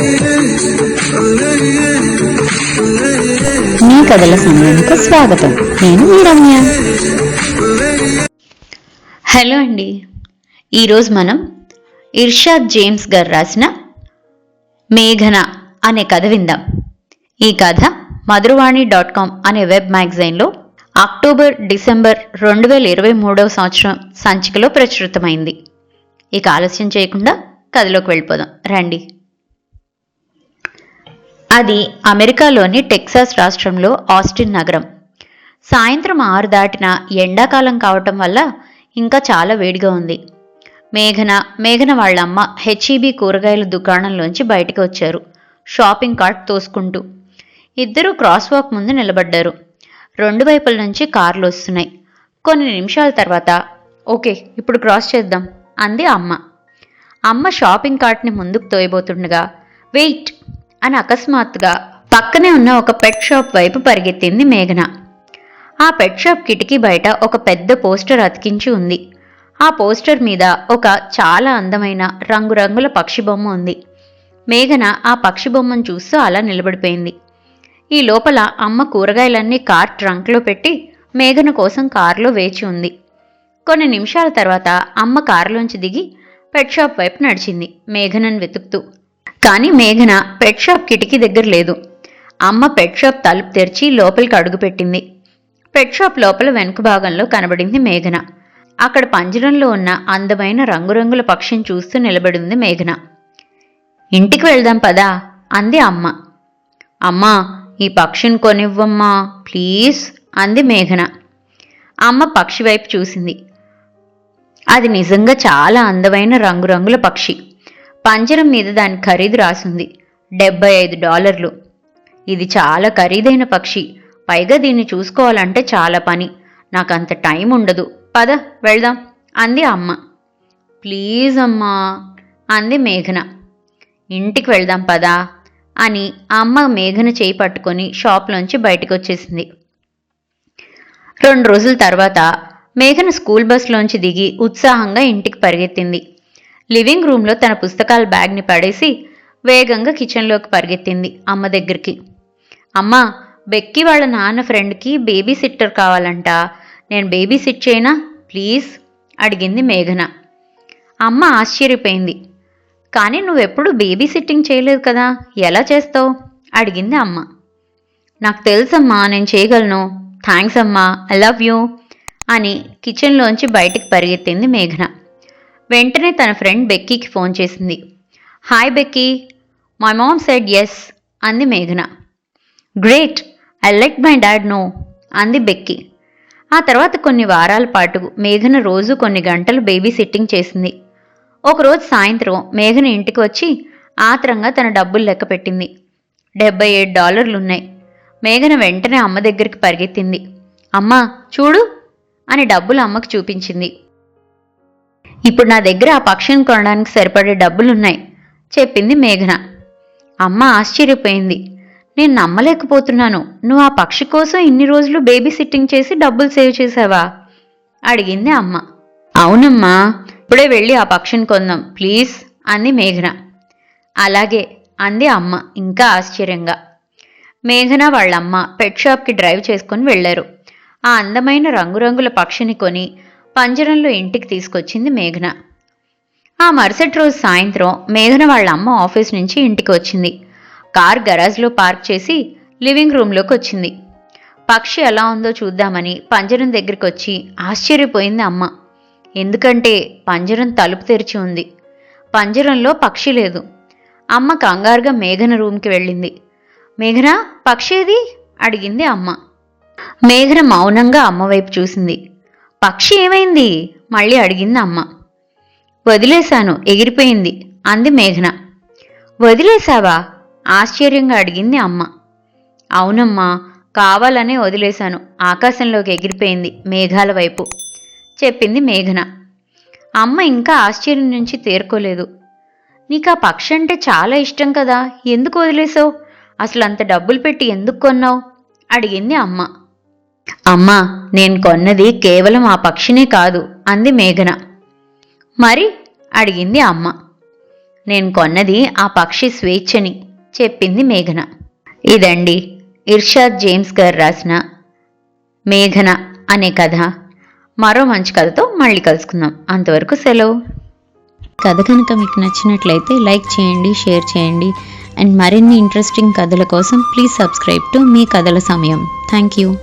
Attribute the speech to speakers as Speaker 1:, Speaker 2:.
Speaker 1: మీ కథల సమయానికి స్వాగతం. నేను మీ రమ్య.
Speaker 2: హలో అండి. ఈరోజు మనం ఇర్షాద్ జేమ్స్ గారు రాసిన మేఘన అనే కథ విందాం. ఈ కథ మధురవాణి డాట్ కామ్ అనే వెబ్ మ్యాగజైన్లో అక్టోబర్ డిసెంబర్ రెండు వేల ఇరవై మూడవ సంవత్సరం సంచికలో ప్రచురితమైంది. ఇక ఆలస్యం చేయకుండా కథలోకి వెళ్ళిపోదాం. రండి. అది అమెరికాలోని టెక్సాస్ రాష్ట్రంలో ఆస్టిన్ నగరం. సాయంత్రం ఆరు దాటిన ఎండాకాలం కావటం వల్ల ఇంకా చాలా వేడిగా ఉంది. మేఘన మేఘన వాళ్ళ అమ్మ హెచ్ఈబి కూరగాయల దుకాణంలోంచి బయటకు వచ్చారు. షాపింగ్ కార్ట్ తోసుకుంటూ. ఇద్దరూ క్రాస్ వాక్ ముందు నిలబడ్డారు. రెండు వైపుల నుంచి కార్లు వస్తున్నాయి. కొన్ని నిమిషాల తర్వాత ఓకే ఇప్పుడు క్రాస్ చేద్దాం అంది అమ్మ. అమ్మ షాపింగ్ కార్ట్ని ముందుకు తోయబోతుండగా వెయిట్ అని అకస్మాత్తుగా పక్కనే ఉన్న ఒక పెట్ షాప్ వైపు పరిగెత్తింది మేఘన. ఆ పెట్ షాప్ కిటికీ బయట ఒక పెద్ద పోస్టర్ అతికించి ఉంది. ఆ పోస్టర్ మీద ఒక చాలా అందమైన రంగురంగుల పక్షి బొమ్మ ఉంది. మేఘన ఆ పక్షి బొమ్మను చూస్తూ అలా నిలబడిపోయింది. ఈ లోపల అమ్మ కూరగాయలన్నీ కార్ ట్రంక్లో పెట్టి మేఘన కోసం కారులో వేచి ఉంది. కొన్ని నిమిషాల తర్వాత అమ్మ కారులోంచి దిగి పెట్ షాప్ వైపు నడిచింది. మేఘనను వెతుకుతూ కానీ మేఘన పెట్ షాప్ కిటికీ దగ్గర లేదు. అమ్మ పెట్ షాప్ తలుపు తెరిచి లోపలికి అడుగుపెట్టింది పెట్ షాప్ లోపల వెనుక భాగంలో కనబడింది మేఘన. అక్కడ పంజరంలో ఉన్న అందమైన రంగురంగుల పక్షిని చూస్తూ నిలబడింది మేఘన. ఇంటికి వెళ్దాం పదా అంది అమ్మ. అమ్మా ఈ పక్షిని కొనివ్వమ్మా ప్లీజ్ అంది మేఘన. అమ్మ పక్షి వైపు చూసింది. అది నిజంగా చాలా అందమైన రంగురంగుల పక్షి. పంజరం మీద దాని ఖరీదు రాసింది. డెబ్బై ఐదు డాలర్లు. ఇది చాలా ఖరీదైన పక్షి. పైగా దీన్ని చూసుకోవాలంటే చాలా పని. నాకంత టైం ఉండదు. పద వెళ్దాం అంది అమ్మ. ప్లీజ్ అమ్మా అంది మేఘన. ఇంటికి వెళ్దాం పదా అని అమ్మ మేఘన చేయి పట్టుకొని షాప్లోంచి బయటకు వచ్చేసింది రెండు రోజుల తర్వాత మేఘన స్కూల్ బస్లోంచి దిగి ఉత్సాహంగా ఇంటికి పరిగెత్తింది. లివింగ్ రూమ్లో తన పుస్తకాల బ్యాగ్ని పడేసి వేగంగా కిచెన్లోకి పరిగెత్తింది అమ్మ దగ్గరికి. అమ్మ బెక్కి వాళ్ళ నాన్న ఫ్రెండ్కి బేబీ సిట్టర్ కావాలంట. నేను బేబీ సిట్ చేయనా? ప్లీజ్ అడిగింది మేఘన. అమ్మ ఆశ్చర్యపోయింది. కానీ నువ్వెప్పుడు బేబీ సిట్టింగ్ చేయలేదు కదా ఎలా చేస్తావు? అడిగింది అమ్మ. నాకు తెలుసమ్మా నేను చేయగలను. థ్యాంక్స్ అమ్మా ఐ లవ్ యూ అని కిచెన్లోంచి బయటికి పరిగెత్తింది మేఘన. వెంటనే తన ఫ్రెండ్ బెక్కీకి ఫోన్ చేసింది. Hi Becky. My mom said yes అంది మేఘన. Great I let my dad know అంది బెక్కీ. ఆ తర్వాత కొన్ని వారాల పాటు మేఘన రోజు కొన్ని గంటలు బేబీ సిట్టింగ్ చేసింది. ఒకరోజు సాయంత్రం మేఘన ఇంటికి వచ్చి ఆత్రంగా తన డబ్బులు లెక్క పెట్టింది. డెబ్బై ఏడు డాలర్లున్నాయి. మేఘన వెంటనే అమ్మ దగ్గరికి పరిగెత్తింది. అమ్మా చూడు అని డబ్బులు అమ్మకు చూపించింది. ఇప్పుడు నా దగ్గర ఆ పక్షిని కొనడానికి సరిపడే డబ్బులున్నాయి చెప్పింది మేఘన. అమ్మ ఆశ్చర్యపోయింది. నేను నమ్మలేకపోతున్నాను. నువ్వు ఆ పక్షి కోసం ఇన్ని రోజులు బేబీ సిట్టింగ్ చేసి డబ్బులు సేవ్ చేసావా? అడిగింది అమ్మ. అవునమ్మా ఇప్పుడే వెళ్ళి ఆ పక్షిని కొందాం ప్లీజ్ అంది మేఘన. అలాగే అంది అమ్మ ఇంకా ఆశ్చర్యంగా. మేఘన వాళ్ళమ్మ పెట్ షాప్కి డ్రైవ్ చేసుకుని వెళ్ళారు ఆ అందమైన రంగురంగుల పక్షిని కొని పంజరంలో ఇంటికి తీసుకొచ్చింది మేఘన. ఆ మరుసటి రోజు సాయంత్రం మేఘన వాళ్ళ అమ్మ ఆఫీస్ నుంచి ఇంటికి వచ్చింది. కార్ గరాజ్లో పార్క్ చేసి లివింగ్ రూమ్లోకి వచ్చింది. పక్షి ఎలా ఉందో చూద్దామని పంజరం దగ్గరికి వచ్చి ఆశ్చర్యపోయింది అమ్మ. ఎందుకంటే పంజరం తలుపు తెరిచి ఉంది. పంజరంలో పక్షి లేదు. అమ్మ కంగారుగా మేఘన రూమ్కి వెళ్ళింది. మేఘన పక్షి ఏది? అడిగింది అమ్మ. మేఘన మౌనంగా అమ్మ వైపు చూసింది. పక్షి ఏమైంది? మళ్ళీ అడిగింది అమ్మ. వదిలేశాను ఎగిరిపోయింది అంది మేఘన. వదిలేశావా? ఆశ్చర్యంగా అడిగింది అమ్మ. అవునమ్మా కావాలనే వదిలేశాను ఆకాశంలోకి ఎగిరిపోయింది మేఘాల వైపు చెప్పింది మేఘన. అమ్మ ఇంకా ఆశ్చర్యం నుంచి తేరుకోలేదు. నీకు ఆ పక్షి అంటే చాలా ఇష్టం కదా ఎందుకు వదిలేసావు అసలు అంత డబ్బులు పెట్టి ఎందుకు కొన్నావు? అడిగింది అమ్మ. అమ్మా నేను కొన్నది కేవలం ఆ పక్షినే కాదు అంది మేఘన. మరి? అడిగింది అమ్మ. నేను కొన్నది ఆ పక్షి స్వేచ్ఛని చెప్పింది మేఘన. ఇదండి ఇర్షాద్ జేమ్స్ గారు రాసిన మేఘన అనే కథ. మరో మంచి కథతో మళ్ళీ కలుసుకుందాం. అంతవరకు సెలవు.
Speaker 1: కథ కనుక మీకు నచ్చినట్లయితే లైక్ చేయండి షేర్ చేయండి. అండ్ మరిన్ని ఇంట్రెస్టింగ్ కథల కోసం ప్లీజ్ సబ్స్క్రైబ్ టు మీ కథల సమయం. Thank you.